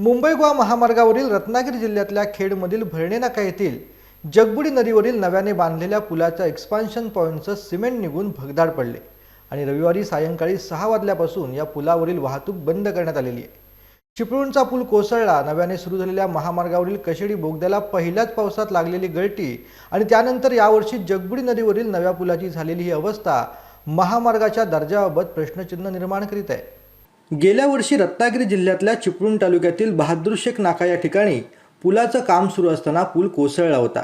मुंबई गोवा महामार्गावरील रत्नागिरी जिल्ह्यातल्या खेडमधील भरणे नाका येथील जगबुडी नदीवरील नव्याने बांधलेल्या पुलाच्या एक्सपान्शन पॉईंटचं सिमेंट निघून भगदाड पडले. आणि रविवारी सायंकाळी सहा वाजल्यापासून या पुलावरील वाहतूक बंद करण्यात आलेली आहे. चिपळूणचा पूल कोसळला. नव्याने सुरू झालेल्या महामार्गावरील कशेडी बोगद्याला पहिल्याच पावसात लागलेली गळती आणि त्यानंतर यावर्षी जगबुडी नदीवरील नव्या पुलाची झालेली ही अवस्था महामार्गाच्या दर्जाबाबत प्रश्नचिन्ह निर्माण करीत आहे. गेल्या वर्षी रत्नागिरी जिल्ह्यातल्या चिपळूण तालुक्यातील बहादूर शेख नाका या ठिकाणी पुलाचं काम सुरू असताना पूल कोसळला होता.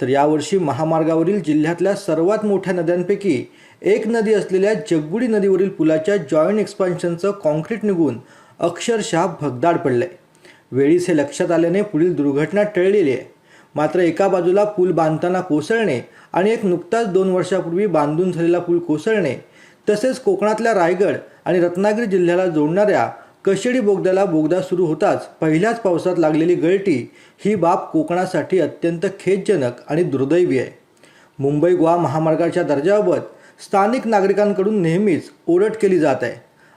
तर यावर्षी महामार्गावरील जिल्ह्यातल्या सर्वात मोठ्या नद्यांपैकी एक नदी असलेल्या जगबुडी नदीवरील पुलाच्या जॉईंट एक्सपान्शनचं कॉन्क्रीट निघून अक्षरशः भगदाड पडलंय. वेळीच हे लक्षात आल्याने पुढील दुर्घटना टळलेली आहे. मात्र एका बाजूला पूल बांधताना कोसळणे आणि एक नुकताच दोन वर्षापूर्वी बांधून झालेला पूल कोसळणे तसेच कोकणातल्या रायगड आणि रत्नागिरी जिल्ह्याला जोडणाऱ्या कशेडी बोगद्याला बोगदा सुरू होताच पहिल्याच पावसात लागलेली गळती ही बाब कोकणासाठी अत्यंत खेदजनक आणि दुर्दैवी आहे. मुंबई गोवा महामार्गाच्या दर्जाबाबत स्थानिक नागरिकांकडून नेहमीच ओरड केली जात आहे.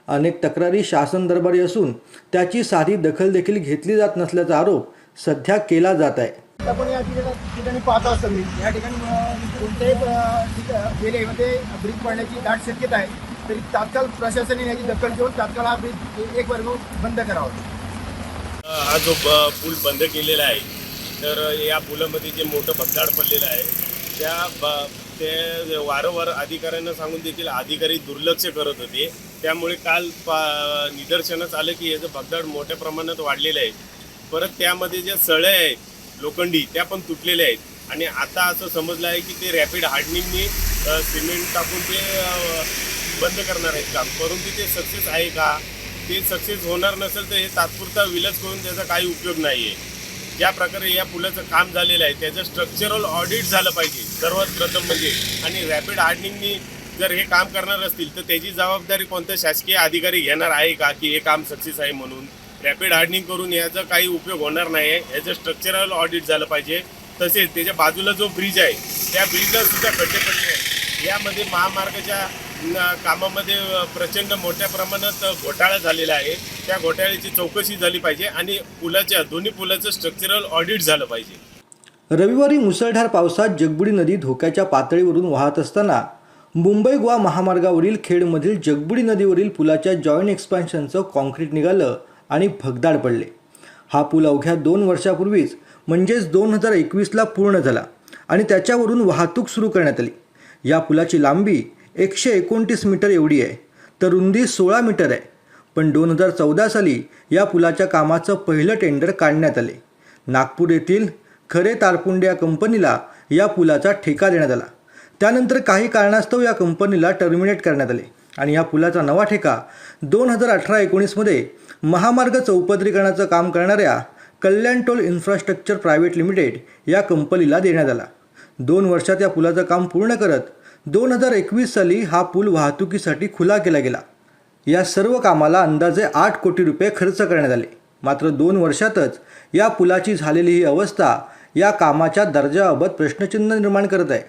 अनेक तक्रारी शासन दरबारी असून त्याची साधी दखल देखील घेतली जात नसल्याचा आरोप सध्या केला जात आहे. आपण या ठिकाणी ठिकाणी पाहत असतो मी या ठिकाणी कोणत्याही अं, ब्रिज पडण्याची दाट शक्यता आहे. तरी तात्काळ प्रशासनाने याची दखल घेऊन तात्काळ हा ब्रिज एक वर्ग बंद करावा. हा जो ब- पूल बंद केलेला आहे तर या पुलामध्ये जे मोठं भगदाड पडलेलं आहे त्या ब ते वारंवार अधिकाऱ्यांना सांगून देखील अधिकारी दुर्लक्ष करत होते. त्यामुळे काल पा निदर्शनास आलं की याचं भगदाड मोठ्या प्रमाणात वाढलेलं आहे. परत त्यामध्ये ज्या सळ्या आहेत लोखंडी त्या पण तुटलेल्या आहेत. आणि आता असं समजलं आहे की ते रॅपिड हार्डनिंगनी सिमेंट टाकून ते बंद करणार आहेत काम. परंतु ते सक्सेस आहे का? ते सक्सेस होणार नसेल तर हे तात्पुरता विलज करून त्याचा काही उपयोग नाही आहे ज्या प्रकारे या पुलाचं काम झालेलं आहे त्याचं स्ट्रक्चरल ऑडिट झालं पाहिजे सर्वात प्रथम म्हणजे. आणि रॅपिड हार्डनिंगनी जर हे काम करणार असतील तर त्याची जबाबदारी कोणत्या शासकीय अधिकारी घेणार आहे का की हे काम सक्सेस आहे म्हणून? रॅपिड हार्डनिंग करून याचा काही उपयोग होणार नाही. आहे याचं स्ट्रक्चरल ऑडिट झालं पाहिजे. तसेच त्याच्या बाजूला जो ब्रिज आहे त्या ब्रिजला सुद्धा खड्डे पडले आहे यामध्ये महामार्गाच्या कामामध्ये प्रचंड मोठ्या प्रमाणात घोटाळा झालेला आहे. त्या घोटाळ्याची चौकशी झाली पाहिजे आणि पुलाच्या दोन्ही पुलाचं स्ट्रक्चरल ऑडिट झालं पाहिजे. रविवारी मुसळधार पावसात जगबुडी नदी धोक्याच्या पातळीवरून वाहत असताना मुंबई गोवा महामार्गावरील खेडमधील जगबुडी नदीवरील पुलाच्या जॉईंट एक्सपान्शनचं कॉन्क्रीट निघालं. आणि भगदाड पडले. हा पूल अवघ्या दोन वर्षापूर्वीच म्हणजेच दोन हजार एकवीसला पूर्ण झाला आणि त्याच्यावरून वाहतूक सुरू करण्यात आली. या पुलाची लांबी एकशे एकोणतीस मीटर एवढी आहे तर रुंदी सोळा मीटर आहे. पण दोन हजार चौदा साली या पुलाच्या कामाचं पहिलं टेंडर काढण्यात आले. नागपूर येथील खरे तारपुंडे या कंपनीला या पुलाचा ठेका देण्यात आला. त्यानंतर काही कारणास्तव या कंपनीला टर्मिनेट करण्यात आले. आणि या पुलाचा नवा ठेका दोन हजार अठरा एकोणीसमध्ये महामार्ग चौपदरीकरणाचं काम करणाऱ्या Kalyan toll infrastructure private limited या कंपनीला देण्यात आला. दोन वर्षात या पुलाचं काम पूर्ण करत दोन हजार एकवीस साली हा पूल वाहतुकीसाठी खुला केला गेला. या सर्व कामाला अंदाजे आठ कोटी रुपये खर्च करण्यात आले. मात्र दोन वर्षातच या पुलाची झालेली ही अवस्था या कामाच्या दर्जाबाबत प्रश्नचिन्ह निर्माण करत आहे.